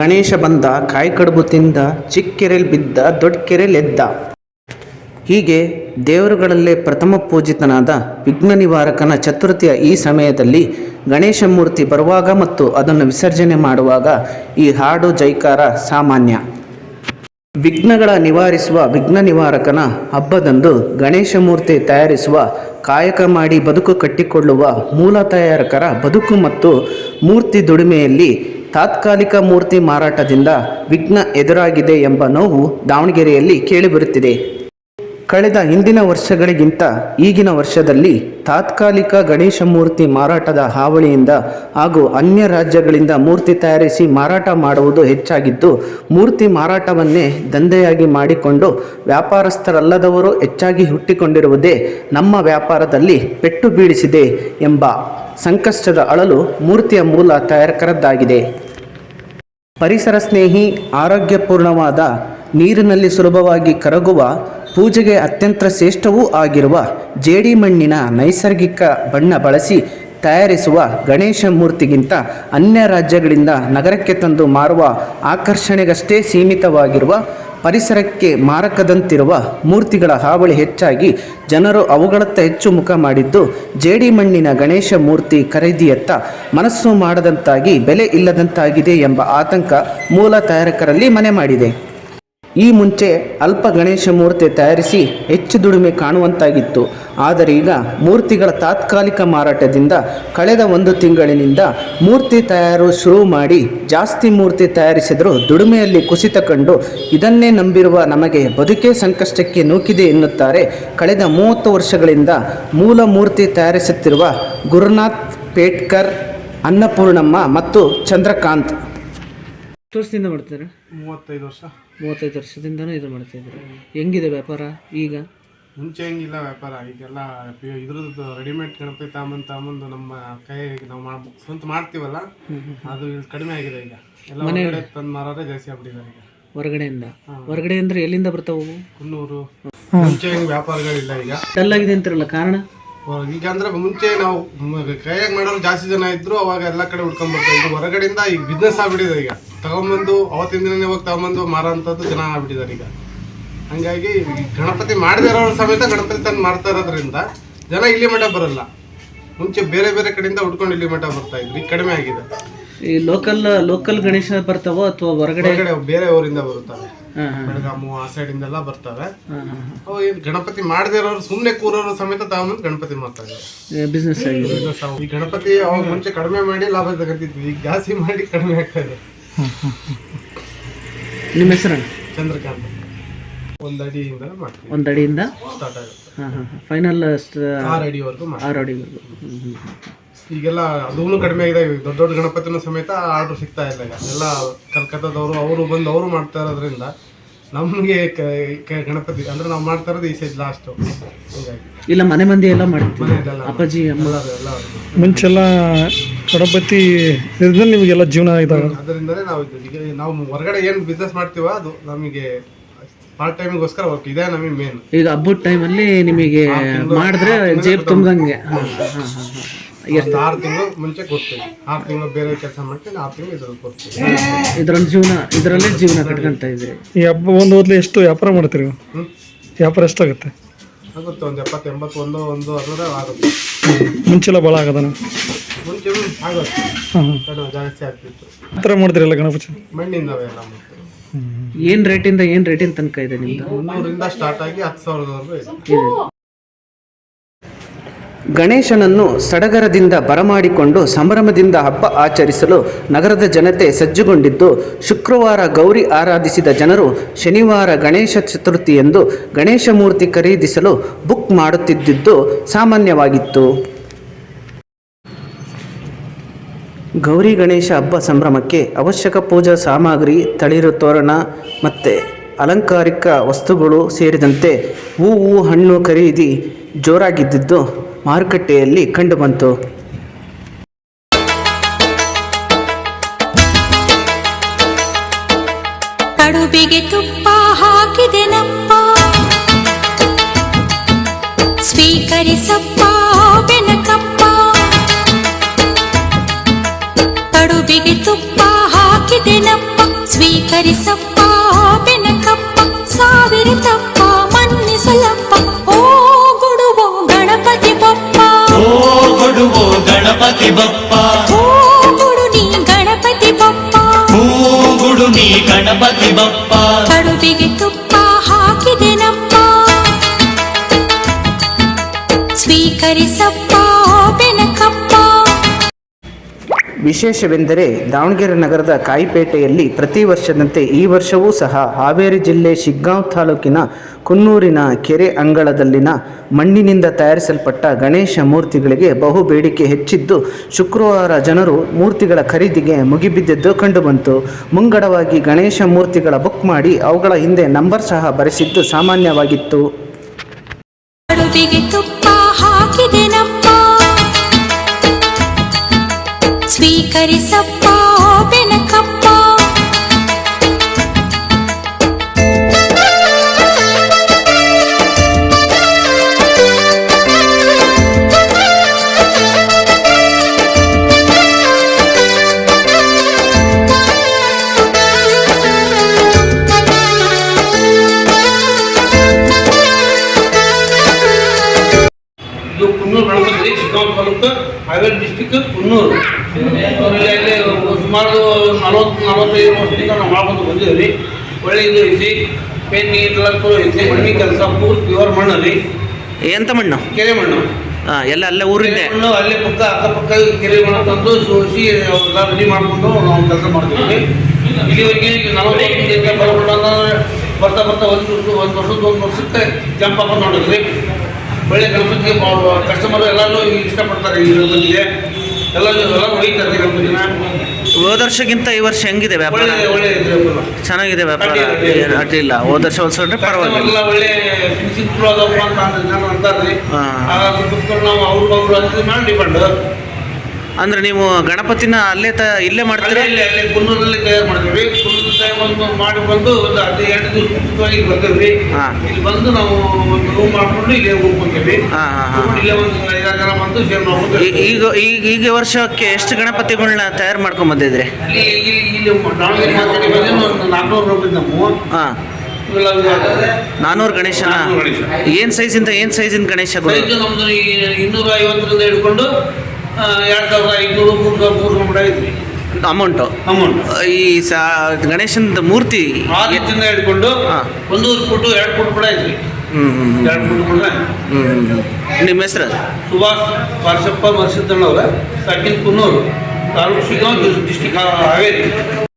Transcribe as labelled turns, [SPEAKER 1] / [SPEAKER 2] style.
[SPEAKER 1] ಗಣೇಶ ಬಂದ, ಕಾಯಿ ಕಡುಬು ತಿಂದ ಚಿಕ್ಕ ಬಿದ್ದ ದೊಡ್ಡ ಕೆರೆಯಲ್ಲಿ ಎದ್ದ. ಹೀಗೆ ದೇವರುಗಳಲ್ಲೇ ಪ್ರಥಮ ಪೂಜಿತನಾದ ವಿಘ್ನ ನಿವಾರಕನ ಚತುರ್ಥಿಯ ಈ ಸಮಯದಲ್ಲಿ ಗಣೇಶ ಮೂರ್ತಿ ಬರುವಾಗ ಮತ್ತು ಅದನ್ನು ವಿಸರ್ಜನೆ ಮಾಡುವಾಗ ಈ ಹಾಡು ಜೈಕಾರ ಸಾಮಾನ್ಯ. ವಿಘ್ನಗಳ ನಿವಾರಿಸುವ ವಿಘ್ನ ನಿವಾರಕನ ಹಬ್ಬದಂದು ಗಣೇಶ ಮೂರ್ತಿ ತಯಾರಿಸುವ ಕಾಯಕ ಮಾಡಿ ಬದುಕು ಕಟ್ಟಿಕೊಳ್ಳುವ ಮೂಲ ತಯಾರಕರ ಬದುಕು ಮತ್ತು ಮೂರ್ತಿ ದುಡಿಮೆಯಲ್ಲಿ ತಾತ್ಕಾಲಿಕ ಮೂರ್ತಿ ಮಾರಾಟದಿಂದ ವಿಘ್ನ ಎದುರಾಗಿದೆ ಎಂಬ ನೋವು ದಾವಣಗೆರೆಯಲ್ಲಿ ಕೇಳಿಬರುತ್ತಿದೆ. ಕಳೆದ ಹಿಂದಿನ ವರ್ಷಗಳಿಗಿಂತ ಈಗಿನ ವರ್ಷದಲ್ಲಿ ತಾತ್ಕಾಲಿಕ ಗಣೇಶ ಮೂರ್ತಿ ಮಾರಾಟದ ಹಾವಳಿಯಿಂದ ಹಾಗೂ ಅನ್ಯ ರಾಜ್ಯಗಳಿಂದ ಮೂರ್ತಿ ತಯಾರಿಸಿ ಮಾರಾಟ ಮಾಡುವುದು ಹೆಚ್ಚಾಗಿದ್ದು, ಮೂರ್ತಿ ಮಾರಾಟವನ್ನೇ ದಂಧೆಯಾಗಿ ಮಾಡಿಕೊಂಡು ವ್ಯಾಪಾರಸ್ಥರಲ್ಲದವರು ಹೆಚ್ಚಾಗಿ ಹುಟ್ಟಿಕೊಂಡಿರುವುದೇ ನಮ್ಮ ವ್ಯಾಪಾರದಲ್ಲಿ ಪೆಟ್ಟು ಬೀಳಿಸಿದೆ ಎಂಬ ಸಂಕಷ್ಟದ ಅಳಲು ಮೂರ್ತಿಯ ಮೂಲ ತಯಾರಕರದ್ದಾಗಿದೆ. ಪರಿಸರ ಸ್ನೇಹಿ, ಆರೋಗ್ಯಪೂರ್ಣವಾದ, ನೀರಿನಲ್ಲಿ ಸುಲಭವಾಗಿ ಕರಗುವ ಪೂಜೆಗೆ ಅತ್ಯಂತ ಶ್ರೇಷ್ಠವೂ ಆಗಿರುವ ಜೇಡಿ ಮಣ್ಣಿನ ನೈಸರ್ಗಿಕ ಬಣ್ಣ ಬಳಸಿ ತಯಾರಿಸುವ ಗಣೇಶ ಮೂರ್ತಿಗಿಂತ ಅನ್ಯ ರಾಜ್ಯಗಳಿಂದ ನಗರಕ್ಕೆ ತಂದು ಮಾರುವ ಆಕರ್ಷಣೆಗಷ್ಟೇ ಸೀಮಿತವಾಗಿರುವ, ಪರಿಸರಕ್ಕೆ ಮಾರಕದಂತಿರುವ ಮೂರ್ತಿಗಳ ಹಾವಳಿ ಹೆಚ್ಚಾಗಿ ಜನರು ಅವುಗಳತ್ತ ಹೆಚ್ಚು ಮುಖ ಮಾಡಿದ್ದು ಜೇಡಿ ಮಣ್ಣಿನ ಗಣೇಶ ಮೂರ್ತಿ ಖರೀದಿಯತ್ತ ಮನಸ್ಸು ಮಾಡದಂತಾಗಿ, ಬೆಲೆ ಇಲ್ಲದಂತಾಗಿದೆ ಎಂಬ ಆತಂಕ ಮೂಲ ತಯಾರಕರಲ್ಲಿ ಮನೆ ಮಾಡಿದೆ. ಈ ಮುಂಚೆ ಅಲ್ಪ ಗಣೇಶ ಮೂರ್ತಿ ತಯಾರಿಸಿ ಹೆಚ್ಚು ದುಡಿಮೆ ಕಾಣುವಂತಾಗಿತ್ತು. ಆದರೆ ಈಗ ಮೂರ್ತಿಗಳ ತಾತ್ಕಾಲಿಕ ಮಾರಾಟದಿಂದ ಕಳೆದ ಒಂದು ತಿಂಗಳಿನಿಂದ ಮೂರ್ತಿ ತಯಾರು ಶುರು ಮಾಡಿ ಜಾಸ್ತಿ ಮೂರ್ತಿ ತಯಾರಿಸಿದರೂ ದುಡಿಮೆಯಲ್ಲಿ ಕುಸಿತ ಕಂಡು ಇದನ್ನೇ ನಂಬಿರುವ ನಮಗೆ ಬದುಕೇ ಸಂಕಷ್ಟಕ್ಕೆ ನೂಕಿದೆ ಎನ್ನುತ್ತಾರೆ. ಕಳೆದ ಮೂವತ್ತು ವರ್ಷಗಳಿಂದ ಮೂಲ ಮೂರ್ತಿ ತಯಾರಿಸುತ್ತಿರುವ ಗುರುನಾಥ್ ಪೇಟ್ಕರ್, ಅನ್ನಪೂರ್ಣಮ್ಮ ಮತ್ತು ಚಂದ್ರಕಾಂತ್. ವರ್ಷದಿಂದ ಮಾಡ್ತಾರೆ
[SPEAKER 2] ಮೂವತ್ತೈದು ವರ್ಷ.
[SPEAKER 1] ಮೂವತ್ತೈದು ವರ್ಷದಿಂದನೂ ಇದು ಮಾಡ್ತಾ ಇದ್ದಾರೆ ಹೆಂಗಿದೆ ವ್ಯಾಪಾರ ಈಗ?
[SPEAKER 2] ಮುಂಚೆ ಹೆಂಗಿಲ್ಲ ವ್ಯಾಪಾರ ಈಗೆಲ್ಲ ಇದ್ರದ್ದು ರೆಡಿಮೇಡ್ ಗಣಪತಿ ತಗೊಂಬಂದು ತಾಮಂದು ನಮ್ಮ ಕೈ ನಾವು ಮಾಡ್ ಸ್ವಂತ ಮಾಡ್ತೀವಲ್ಲ ಅದು ಇಲ್ಲಿ ಕಡಿಮೆ ಆಗಿದೆ ಈಗ. ಎಲ್ಲ ಹೊರಗಡೆ ತಂದು ಮಾರೋದೇ ಜಾಸ್ತಿ ಆಗ್ಬಿಟ್ಟಿದ್ದಾರೆ ಈಗ.
[SPEAKER 1] ಹೊರಗಡೆಯಿಂದ? ಹೊರಗಡೆ ಅಂದ್ರೆ ಎಲ್ಲಿಂದ ಬರ್ತಾವು
[SPEAKER 2] ಕುನ್ನೂರು. ಮುಂಚೆ ಹೆಂಗ್ ವ್ಯಾಪಾರಗಳಿಲ್ಲ ಈಗ.
[SPEAKER 1] ಡಲ್ ಆಗಿದೆ ಅಂತಿರಲ್ಲ ಕಾರಣ?
[SPEAKER 2] ಈಗ ಅಂದ್ರೆ ಮುಂಚೆ ನಾವು ಕೈಯಾಗಿ ಮಾಡೋರು ಜಾಸ್ತಿ ಜನ ಇದ್ರು, ಅವಾಗ ಎಲ್ಲ ಕಡೆ ಹುಡ್ಕೊಂಡ್ ಬರ್ತಾ ಇದ್ರು. ಹೊರಗಡೆಯಿಂದ ಈಗ ಬಿಸ್ನೆಸ್ ಆಗ್ಬಿಟ್ಟಿದೆ ಈಗ. ತಗೊಂಬಂದು, ಅವತ್ತಿನ ದಿನನೇ ಹೋಗಿ ತಗೊಂಬಂದು ಮಾರೋಂಥದ್ದು ಜನ ಆಗ್ಬಿಟ್ಟಿದ್ದಾರೆ ಈಗ. ಹಂಗಾಗಿ ಗಣಪತಿ ಮಾಡದೇ ಇರೋರು ಸಮೇತ ಗಣಪತಿ ತಂದು ಮಾಡ್ತಾ ಇರೋದ್ರಿಂದ ಜನ ಇಲ್ಲಿ ಮಠ ಬರಲ್ಲ. ಮುಂಚೆ ಬೇರೆ ಬೇರೆ ಕಡೆಯಿಂದ ಹುಡ್ಕೊಂಡು ಇಲ್ಲಿ ಮಠ ಬರ್ತಾ ಇದ್ರು. ಈಗ ಕಡಿಮೆ ಆಗಿದೆ.
[SPEAKER 1] ಈ ಲೋಕಲ್ ಲೋಕಲ್ ಗಣೇಶ ಬರ್ತಾವೋ ಅಥವಾ ಹೊರಗಡೆ?
[SPEAKER 2] ಹೊರಗಡೆ ಬೇರೆ ಊರಿಂದ ಬರುತ್ತವೆ ಬೆಳಗಾಮು ಆ ಸೈಡಿಂದೆಲ್ಲ ಬರ್ತವೆ
[SPEAKER 1] ಹಾಂ ಹಾಂ
[SPEAKER 2] ಅವು ಏನ್ ಗಣಪತಿ ಮಾಡದೇ ಇರೋರು ಸುಮ್ಮನೆ ಕೂರೋರು ಸಮೇತ ತಗೊಂಬಂದು ಗಣಪತಿ ಮಾಡ್ತಾರೆ
[SPEAKER 1] ಬಿಸ್ನೆಸ್ ಆಗಿದೆ
[SPEAKER 2] ಈ ಗಣಪತಿ ಅವಾಗ ಮುಂಚೆ ಕಡಿಮೆ ಮಾಡಿ ಲಾಭ ತಗೊಂತಿದ್ವಿ ಈಗ ಜಾಸ್ತಿ ಮಾಡಿ ಕಡಿಮೆ ಆಗ್ತಾ ಇದೆ.
[SPEAKER 1] ನಿಮ್ಮ ಹೆಸರು
[SPEAKER 2] ಚಂದ್ರಕಾಂತ್ ಒಂದ್ ಅಡಿಯಿಂದ ಮಾಡ್ತೀವಿ.
[SPEAKER 1] ಒಂದು ಅಡಿಯಿಂದ
[SPEAKER 2] ಸ್ಟಾರ್ಟ್ ಆಗುತ್ತೆ
[SPEAKER 1] ಫೈನಲ್
[SPEAKER 2] ಆರು ಅಡಿವರೆಗೂ ಮಾಡ್ತೀವಿ.
[SPEAKER 1] ಆರು ಅಡಿವರೆಗೂ
[SPEAKER 2] ಈಗೆಲ್ಲ ಅದೂ ಕಡಿಮೆ ಆಗಿದೆ. ಈಗ ದೊಡ್ಡ ದೊಡ್ಡ ಗಣಪತಿನ ಸಮೇತ ಆರ್ಡ್ರ್ ಸಿಗ್ತಾ ಇಲ್ಲ ಈಗ. ಎಲ್ಲ ಕಲ್ಕತ್ತಾದವರು ಅವರು ಬಂದು ಅವರು ಮಾಡ್ತಾ ಇರೋದ್ರಿಂದ ನಮಗೆ ಗಣಪತಿ ಅಂದ್ರೆ ನಾವು ಮಾಡ್ತಾ ಇರೋದು ಈ ಸೈಜ್ ಲಾಸ್ಟ್ ಹಂಗಾಗಿ.
[SPEAKER 1] ಇಲ್ಲ ಮನೆ ಮಂದಿ ಎಲ್ಲ ಮಾಡ್ತೀವಿ. ಅಪ್ಪಾಜಿ
[SPEAKER 2] ಎಲ್ಲ
[SPEAKER 3] ಮುಂಚೆಲ್ಲ ಗಣಪತಿ ಇದ್ರೆ ನಿಮಗೆಲ್ಲ ಜೀವನ ಇದಾವೆ
[SPEAKER 2] ಅದರಿಂದಲೇ ನಾವು ಈಗ ನಾವು ಹೊರಗಡೆ ಏನು ಬಿಸ್ನೆಸ್ ಮಾಡ್ತೀವೋ ಅದು ನಮಗೆ ಪಾರ್ಟ್ ಟೈಮಿಗೋಸ್ಕರ ವರ್ಕ್ ಇದೆ ನಮಗೆ ಮೇನ್
[SPEAKER 1] ಈಗ ಹಬ್ಬದ ಟೈಮಲ್ಲಿ ನಿಮಗೆ ಮಾಡಿದ್ರೆ ಜೇಬ್ ತುಂಬ್ದಂಗೆ. ಹಾಂ ಹಾಂ ಹಾಂ.
[SPEAKER 2] ಒಂದು ಆರು ತಿಂಗಳು ಮುಂಚೆ ಕೊಡ್ತೀವಿ ಆರು ತಿಂಗಳು ಬೇರೆ ಕೆಲಸ ಮಾಡ್ತೀನಿ ಆರು ತಿಂಗಳು ಇದ್ರಲ್ಲಿ ಕೊಡ್ತೀವಿ
[SPEAKER 1] ಇದರಲ್ಲಿ ಜೀವನ ಇದರಲ್ಲೇ ಜೀವನ ಕಟ್ಕೊಂತ ಇದ್ರಿ
[SPEAKER 3] ಈ ಹಬ್ಬ ಒಂದು ಓದ್ಲು ಎಷ್ಟು ವ್ಯಾಪಾರ ಮಾಡ್ತೀರಿ? ನೀವು? ವ್ಯಾಪಾರ ಎಷ್ಟಾಗುತ್ತೆ?
[SPEAKER 2] ಆಗುತ್ತೆ ಒಂದು ಎಪ್ಪತ್ತು ಎಂಬತ್ತು ಒಂದು ಒಂದು ಅದರ ಆಗುತ್ತೆ.
[SPEAKER 3] ಮುಂಚೆಲ್ಲ ಭಾಳ ಆಗದನ?
[SPEAKER 2] ಮುಂಚೆ ಆಗುತ್ತೆ
[SPEAKER 3] ಹಾಂ
[SPEAKER 2] ಕಡಿಮೆ ಜಾಸ್ತಿ ಆಗ್ತಿತ್ತು.
[SPEAKER 3] ಆ ಥರ ಮಾಡ್ತೀರಲ್ಲ ಗಣಪತಿ?
[SPEAKER 2] ಮಣ್ಣಿಂದವೆ ಎಲ್ಲ ಮಾಡ್ತೀವಿ.
[SPEAKER 1] ಏನು ರೇಟಿಂದ ಏನು ರೇಟಿನ ತನಕ ಇದೆ ನಿಮ್ದು?
[SPEAKER 2] ಮುನ್ನೂರಿಂದ ಸ್ಟಾರ್ಟ್ ಆಗಿ ಹತ್ತು ಸಾವಿರದವರೆಗೂ ಇದೆ.
[SPEAKER 1] ಇದೆ. ಗಣೇಶನನ್ನು ಸಡಗರದಿಂದ ಬರಮಾಡಿಕೊಂಡು ಸಂಭ್ರಮದಿಂದ ಹಬ್ಬ ಆಚರಿಸಲು ನಗರದ ಜನತೆ ಸಜ್ಜುಗೊಂಡಿದ್ದು, ಶುಕ್ರವಾರ ಗೌರಿ ಆರಾಧಿಸಿದ ಜನರು ಶನಿವಾರ ಗಣೇಶ ಚತುರ್ಥಿಯಂದು ಗಣೇಶ ಮೂರ್ತಿ ಖರೀದಿಸಲು ಬುಕ್ ಮಾಡುತ್ತಿದ್ದುದು ಸಾಮಾನ್ಯವಾಗಿತ್ತು. ಗೌರಿ ಗಣೇಶ ಹಬ್ಬ ಸಂಭ್ರಮಕ್ಕೆ ಅವಶ್ಯಕ ಪೂಜಾ ಸಾಮಗ್ರಿ, ತಳಿರು ತೋರಣ ಮತ್ತು ಅಲಂಕಾರಿಕ ವಸ್ತುಗಳು ಸೇರಿದಂತೆ ಹೂವು, ಹಣ್ಣು ಖರೀದಿ ಜೋರಾಗಿದ್ದಿದ್ದು ಮಾರುಕಟ್ಟೆಯಲ್ಲಿ ಕಂಡುಬಂತು
[SPEAKER 4] ಕಡುಬಿಗೆ ತುಪ್ಪ ಹಾಕಿದೆ ನಪ್ಪ. ಸ್ವೀಕರಿಸಪ್ಪ ಬೆನಕಪ್ಪ. ಕಡುಬಿಗೆ ತುಪ್ಪ ಹಾಕಿದೆ ನಪ್ಪ. ಸ್ವೀಕರಿಸಪ್ಪ గణపతి
[SPEAKER 5] బొప్ప. నీ గణపతి బొప్ప.
[SPEAKER 4] నీ గణపతి బొప్ప. కడుదిగి తుప్ప
[SPEAKER 1] ವಿಶೇಷವೆಂದರೆ ದಾವಣಗೆರೆ ನಗರದ ಕಾಯಿಪೇಟೆಯಲ್ಲಿ ಪ್ರತಿ ವರ್ಷದಂತೆ ಈ ವರ್ಷವೂ ಸಹ ಹಾವೇರಿ ಜಿಲ್ಲೆ ಶಿಗ್ಗಾಂವ್ ತಾಲೂಕಿನ ಕುನ್ನೂರಿನ ಕೆರೆ ಅಂಗಳದಲ್ಲಿನ ಮಣ್ಣಿನಿಂದ ತಯಾರಿಸಲ್ಪಟ್ಟ ಗಣೇಶ ಮೂರ್ತಿಗಳಿಗೆ ಬಹು ಬೇಡಿಕೆ ಹೆಚ್ಚಿದ್ದು ಶುಕ್ರವಾರ ಜನರು ಮೂರ್ತಿಗಳ ಖರೀದಿಗೆ ಮುಗಿಬಿದ್ದದ್ದು ಕಂಡುಬಂತು. ಮುಂಗಡವಾಗಿ ಗಣೇಶ ಮೂರ್ತಿಗಳ ಬುಕ್ ಮಾಡಿ ಅವುಗಳ ಹಿಂದೆ ನಂಬರ್ ಸಹ ಬರೆಸಿದ್ದು ಸಾಮಾನ್ಯವಾಗಿತ್ತು.
[SPEAKER 4] ಸ್ವೀಕರಿಸಪ್ಪ ಬೆನಕಪ್ಪ
[SPEAKER 6] ಇದು ಕುನ್ನೂರು ಗಣಪತಿ ಶಿಗ್ಗಾಂವ್ ತಾಲೂಕು ಹಾವೇರಿ ಡಿಸ್ಟಿಕ್ ಕುನ್ನೂರು. ಆಮೇಲೆ ಅಲ್ಲಿ ಸುಮಾರು ನಲವತ್ತು ನಲವತ್ತೈದು ವರ್ಷದಿಂದ ನಾವು ಮಾಡ್ಕೊಂಡು ಬಂದೀವಿ ರೀ ಒಳ್ಳೆ ಇದು ಐತಿ. ಪೆನ್ ಎಲ್ಲ ಚಲೋ ಐತಿ. ಮಣ್ಣಿ ಕೆಲಸ ಪೂರ್ತಿ ಪ್ಯೂರ್ ಮಣ್ಣು ರೀ
[SPEAKER 1] ಎಂತ ಮಣ್ಣು?
[SPEAKER 6] ಕೆರೆ ಮಣ್ಣು.
[SPEAKER 1] ಎಲ್ಲ ಅಲ್ಲೇ
[SPEAKER 6] ಕೆರೆ ಮಣ್ಣು ಅಲ್ಲೇ ಪಕ್ಕ ಅಕ್ಕಪಕ್ಕ ಕೆರೆ ಮಣ್ಣು ತಂದು ಸೋಸಿ ಅವೆಲ್ಲ ರೆಡಿ ಮಾಡ್ಕೊಂಡು ನಾವು ಕೆಲಸ ಮಾಡ್ತೀವಿ ಇಲ್ಲಿವರೆಗೆ ನಲವತ್ತೈದು ನಲವತ್ತು ವರ್ಷದಿಂದ ಅಂದ್ರೆ ಬರ್ತಾ ಬರ್ತಾ ಒಂದು ವರ್ಷ ಒಂದು ವರ್ಷದ ಒಂದು ವರ್ಷಕ್ಕೆ ಜಂಪ್ ಹಾಕೊಂಡು ನೋಡಿದ್ರಿ ಒಳ್ಳೆ ಗಣಪತಿಗೆ ಕಸ್ಟಮರ್ ಎಲ್ಲರೂ ಇಷ್ಟಪಡ್ತಾರೆ ಈ ಗಣಪತಿಗೆ ಎಲ್ಲ
[SPEAKER 1] ಹೋದ ವರ್ಷಕ್ಕಿಂತ ಈ ವರ್ಷ ಹೆಂಗಿದೆ ವ್ಯಾಪಾರ?
[SPEAKER 6] ಒಳ್ಳೆ ಒಳ್ಳೆ ಇದೆ
[SPEAKER 1] ಚೆನ್ನಾಗಿದೆ ವ್ಯಾಪಾರ. ಏನು ಅಡ್ಡಿಲ್ಲ ಹೋದ ವರ್ಷ ಪರವಾಗಿಲ್ಲ.
[SPEAKER 6] ಕಸ್ಟಮರ್ ಎಲ್ಲ ಒಳ್ಳೆ ಫಿನಿಶಿಂಗ್ ಚಲೋ ಅದಪ್ಪ ಅಂತ ಅಂದ್ರೆ ಜನ
[SPEAKER 1] ಹಾ.
[SPEAKER 6] ನಾವು ಡಿಪೆಂಡ್.
[SPEAKER 1] ಅಂದ್ರೆ ಗಣಪತಿನ ಅಲ್ಲೇ ತ ಇಲ್ಲೇ ಮಾಡ್ತೀರಾ?
[SPEAKER 6] ಅಲ್ಲೇ ತಯಾರು ಮಾಡ್ತೀವಿ ಕುನ್ನೂರು ತಯಾರು ಬಂದು ಮಾಡಿ ಬಂದು ಒಂದು ಎರಡು ದಿವಸ ಮುಂಚಿತವಾಗಿ ಇಲ್ಲಿ ಬರ್ತೀವಿ
[SPEAKER 1] ಹಾ.
[SPEAKER 6] ಇಲ್ಲಿ ಬಂದು ನಾವು ಒಂದು ರೂಮ್ ಮಾಡ್ಕೊಂಡು ಇಲ್ಲೇ ಹೋಗ್ಕೊಂತೀವಿ
[SPEAKER 1] ಹಾ, ಹಾ, ಹಾ.
[SPEAKER 6] ಇಲ್ಲೇ ಒಂದು ಐದಾರು ಜನ ಬಂದು ಸೇವ್ ಮಾಡ್ಕೊಂಡು
[SPEAKER 1] ಈ- ಈಗ ಈಗ ಈಗ ವರ್ಷಕ್ಕೆ ಎಷ್ಟು ಗಣಪತಿಗಳನ್ನ ತಯಾರು ಮಾಡ್ಕೊಂಡ್ ಬಂದಿದ್ರಿ?
[SPEAKER 6] ಇಲ್ಲಿ ಇಲ್ಲಿ ಇಲ್ಲಿ ದಾವಣಗೆರೆ ಮಾರ್ಕೆಟ್ ಬಂದು ಒಂದು ನಾಲ್ಕುನೂರು ರೂಪಾಯಿ ನಮ್ಮ
[SPEAKER 1] ಹಾ.
[SPEAKER 6] ಇವೆಲ್ಲ
[SPEAKER 1] ನಾನೂರು ಗಣೇಶನ?
[SPEAKER 6] ಗಣೇಶ.
[SPEAKER 1] ಏನ್ ಸೈಜಿಂದ ಏನ್ ಸೈಜಿನ ಗಣೇಶ
[SPEAKER 6] ಸೈಜು ನಮ್ದು ಈ ಇನ್ನೂರ ಐವತ್ತರಿಂದ ಹಿಡ್ಕೊಂಡು ಆ, ಎರಡು ಸಾವಿರದ ಐದುನೂರು ಮೂರು ಸಾವಿರದ ಮೂರು ಮಟ್ಟ ಐತ್ರಿ
[SPEAKER 1] ಅಮೌಂಟು
[SPEAKER 6] ಅಮೌಂಟ್
[SPEAKER 1] ಈ ಸಾ ಗಣೇಶನ ಮೂರ್ತಿ
[SPEAKER 6] ಇಂಚಿಂದ ಹಿಡ್ಕೊಂಡು ಒಂದೂರು ಫುಟ್ ಎರಡು ಫುಟ್ ಕೂಡ
[SPEAKER 1] ಇದ್ವಿ.
[SPEAKER 6] ಎರಡು ಫುಟ್ ಕೂಡ.
[SPEAKER 1] ನಿಮ್ಮ ಹೆಸರು?
[SPEAKER 6] Subhash Parshappa Marsiddannavar second Kunnur taluk Shiggaon district Haveri.